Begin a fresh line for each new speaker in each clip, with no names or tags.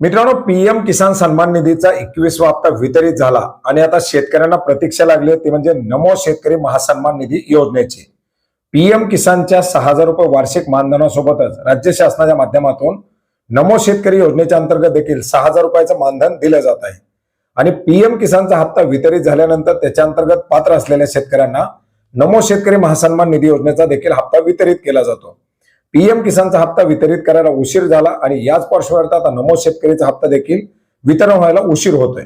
मित्रांनो पीएम किसान सन्मान निधीचा एकवीसवा हप्ता वितरित झाला आणि आता शेतकऱ्यांना प्रतीक्षा लागली ती म्हणजे नमो शेतकरी महासन्मान निधी योजनेची. पीएम किसानच्या सहा हजार रुपये वार्षिक मानधनासोबतच राज्य शासनाच्या माध्यमातून नमो शेतकरी योजनेच्या अंतर्गत देखील सहा हजार रुपयाचं मानधन दिलं जात आहे. आणि पीएम किसानचा हप्ता वितरित झाल्यानंतर त्याच्या अंतर्गत पात्र असलेल्या शेतकऱ्यांना नमो शेतकरी महासन्मान निधी योजनेचा देखील हप्ता वितरित केला जातो. पीएम किसानचा हप्ता वितरित करायला उशीर झाला आणि याच पार्श्वभूमीवर आता नमो शेतकरीचा हप्ता देखील वितरण व्हायला उशीर होतोय.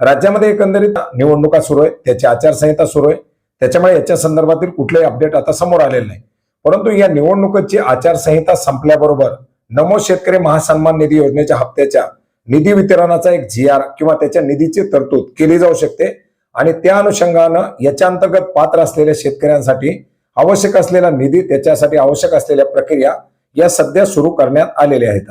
राज्यामध्ये एकंदरीत निवडणुका सुरू आहे त्याची आचारसंहिता सुरू आहे. त्याच्यामुळे याच्या संदर्भातील कुठलेही अपडेट आता समोर आलेले नाही. परंतु या निवडणुकीची आचारसंहिता संपल्याबरोबर नमो शेतकरी महासन्मान निधी योजनेच्या हप्त्याच्या निधी वितरणाचा एक जी आर किंवा त्याच्या निधीची तरतूद केली जाऊ शकते आणि त्या अनुषंगानं याच्या अंतर्गत पात्र असलेल्या शेतकऱ्यांसाठी आवश्यक असलेला निधी त्याच्यासाठी आवश्यक असलेल्या प्रक्रिया या सध्या सुरू करण्यात आलेल्या आहेत.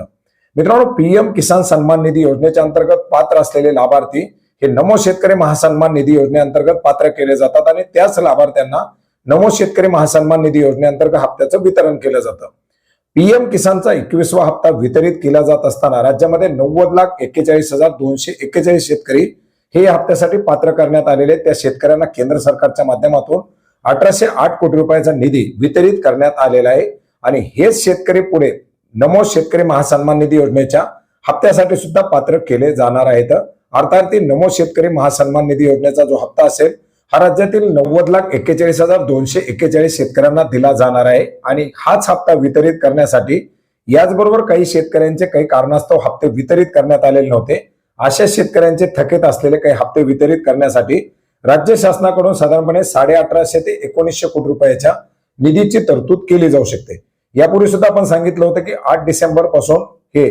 मित्रांनो पीएम किसान सन्मान निधी योजनेच्या अंतर्गत पात्र असलेले लाभार्थी हे नमो शेतकरी महासन्मान निधी योजनेअंतर्गत पात्र केले जातात आणि त्याच लाभार्थ्यांना नमो शेतकरी महासन्मान निधी योजनेअंतर्गत हप्त्याचं वितरण केलं जातं. पीएम किसानचा एकवीसवा हप्ता वितरित केला जात असताना राज्यामध्ये नव्वद लाख एक्केचाळीस हजार दोनशे एक्केचाळीस शेतकरी हे हप्त्यासाठी पात्र करण्यात आलेले त्या शेतकऱ्यांना केंद्र सरकारच्या माध्यमातून अठराशे आठ कोटी रुपयाचा निधी वितरित करण्यात आलेला आहे. आणि हेच शेतकरी पुढे नमो शेतकरी महासन्मान निधी योजनेच्या हप्त्यासाठी सुद्धा पात्र केले जाणार आहेत. अर्थात ती नमो शेतकरी महासन्मान निधी योजनेचा जो हप्ता असेल हा राज्यातील नव्वद लाख एक्केचाळीस हजार दोनशे एक्केचाळीस शेतकऱ्यांना दिला जाणार आहे. आणि हाच हप्ता वितरित करण्यासाठी याचबरोबर काही शेतकऱ्यांचे काही कारणास्तव हप्ते वितरित करण्यात आलेले नव्हते. अशा शेतकऱ्यांचे थकीत असलेले काही हप्ते वितरित करण्यासाठी राज्य शासनाकडून साधारणपणे साडे अठराशे ते एकोणीसशे कोटी रुपयाच्या निधीची तरतूद केली जाऊ शकते. यापूर्वी सुद्धा आपण सांगितलं होतं की आठ डिसेंबरपासून हे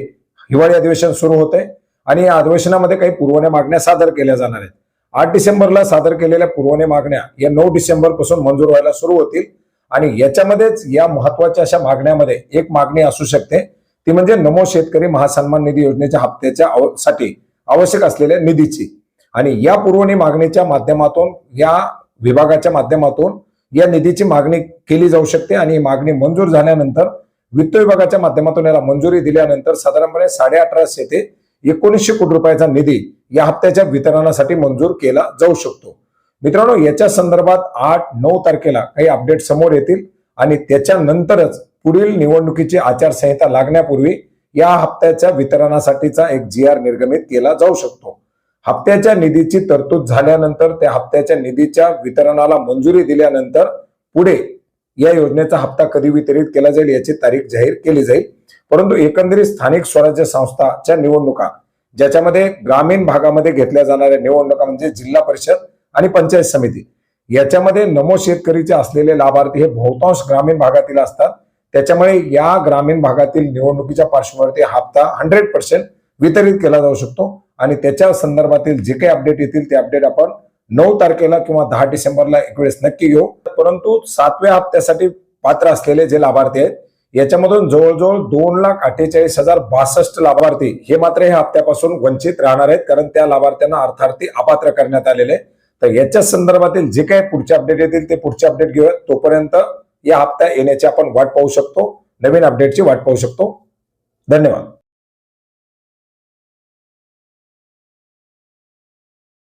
हिवाळी अधिवेशन सुरू होते आणि या अधिवेशनामध्ये काही पुरवण्या मागण्या सादर केल्या जाणार आहेत. आठ डिसेंबरला सादर केलेल्या पुरवणी मागण्या या नऊ डिसेंबरपासून मंजूर व्हायला सुरू होतील आणि याच्यामध्येच या महत्त्वाच्या अशा मागण्यामध्ये एक मागणी असू शकते. ती म्हणजे नमो शेतकरी महासन्मान निधी योजनेच्या हप्त्याच्या साठी आवश्यक असलेल्या निधीची. आणि या पुरवणी मागणीच्या माध्यमातून या विभागाच्या माध्यमातून या निधीची मागणी केली जाऊ शकते आणि मागणी मंजूर झाल्यानंतर वित्त विभागाच्या माध्यमातून याला मंजुरी दिल्यानंतर साधारणपणे साडे अठराशे ते एकोणीसशे कोटी रुपयाचा निधी या हप्त्याच्या वितरणासाठी मंजूर केला जाऊ शकतो. मित्रांनो याच्या संदर्भात आठ नऊ तारखेला काही अपडेट समोर येतील आणि त्याच्यानंतरच पुढील निवडणुकीची आचारसंहिता लागण्यापूर्वी या हप्त्याच्या वितरणासाठीचा एक जी आर निर्गमित केला जाऊ शकतो. हप्त्याच्या निधीची तरतूद झाल्यानंतर त्या हप्त्याच्या निधीच्या वितरणाला मंजुरी दिल्यानंतर पुढे या योजनेचा हप्ता कधी वितरित केला जाईल याची तारीख जाहीर केली जाईल. परंतु एकंदरीत स्थानिक स्वराज्य संस्थाच्या निवडणुका ज्याच्यामध्ये ग्रामीण भागामध्ये घेतल्या जाणाऱ्या निवडणुका म्हणजे जिल्हा परिषद आणि पंचायत समिती याच्यामध्ये नमो शेतकरीचे असलेले लाभार्थी हे बहुतांश ग्रामीण भागातील असतात. त्याच्यामुळे या ग्रामीण भागातील निवडणुकीच्या पार्श्वभूमीवरती हप्ता हंड्रेड पर्सेंट वितरित केला जाऊ शकतो. आणि त्याच्या संदर्भातील जे काही अपडेट येतील ते अपडेट आपण नऊ तारखेला किंवा दहा डिसेंबरला एक वेळेस नक्की घेऊ. परंतु सातव्या हप्त्यासाठी पात्र असलेले जे लाभार्थी आहेत याच्यामधून जवळजवळ दोन लाख अठ्ठेचाळीस हजार बासष्ट लाभार्थी हे मात्र ह्या हप्त्यापासून वंचित राहणार आहेत कारण त्या लाभार्थ्यांना अर्थार्थी अपात्र करण्यात आलेले तर याच्या संदर्भातील जे काही पुढचे अपडेट येतील ते पुढचे अपडेट घेऊयात तोपर्यंत या हप्ता येण्याची आपण वाट पाहू शकतो. नवीन अपडेटची वाट पाहू शकतो. धन्यवाद.